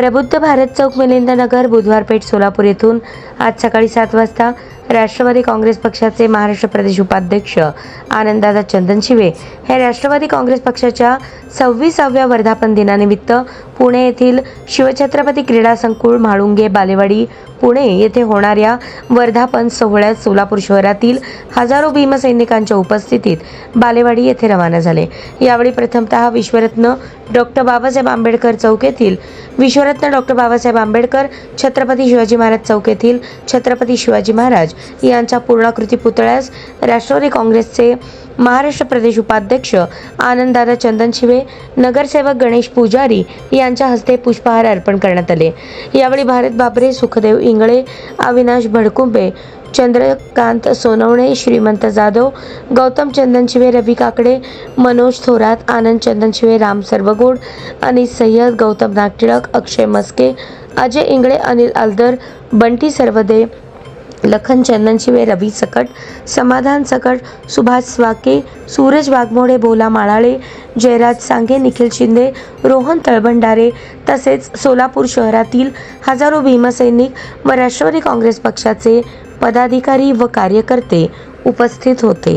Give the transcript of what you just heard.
प्रबुद्ध भारत चौक मिलिंद नगर बुधवार पेठ सोलापूर येथून आज सकाळी सात वाजता राष्ट्रवादी काँग्रेस पक्षाचे महाराष्ट्र प्रदेश उपाध्यक्ष आनंददादा चंदनशिवे हे राष्ट्रवादी काँग्रेस पक्षाच्या सव्वीसाव्या वर्धापन दिनानिमित्त पुणे येथील शिवछत्रपती क्रीडा संकुल म्हाळुंगे बालेवाडी पुणे येथे होणाऱ्या वर्धापन सोहळ्यात सोलापूर शहरातील हजारो भीमसैनिकांच्या उपस्थितीत बालेवाडी येथे रवाना झाले. यावेळी प्रथमतः विश्वरत्न डॉक्टर बाबासाहेब आंबेडकर चौक येथील विश्वरत्न डॉक्टर बाबासाहेब आंबेडकर छत्रपती शिवाजी महाराज चौक येथील छत्रपती शिवाजी महाराज यांच्या पूर्णाकृती पुतळ्यास राष्ट्रवादी काँग्रेसचे महाराष्ट्र प्रदेश उपाध्यक्ष आनंददादा चंदनशिवे नगरसेवक गणेश पुजारी यांच्या हस्ते पुष्पहार अर्पण करण्यात आले. यावेळी भारत बाबरे सुखदेव इंगळे अविनाश भडकुंबे चंद्रकांत सोनवणे श्रीमंत जाधव गौतम चंदनशिवे रवी काकडे मनोज थोरात आनंद चंदनशिवे राम सर्वगोड अनिस सय्यद गौतम नागटिळक अक्षय मस्के अजय इंगळे अनिल अलदर बंटी सर्वदे लखन चंदनशिवे रवी सकट समाधान सकट सुभाष स्वाके सूरज वाघमोडे भोला माळाळे जयराज सांगे निखिल शिंदे रोहन तळभंडारे तसेच सोलापूर शहरातील हजारो भीमसैनिक व राष्ट्रवादी काँग्रेस पक्षाचे पदाधिकारी व कार्यकर्ते उपस्थित होते.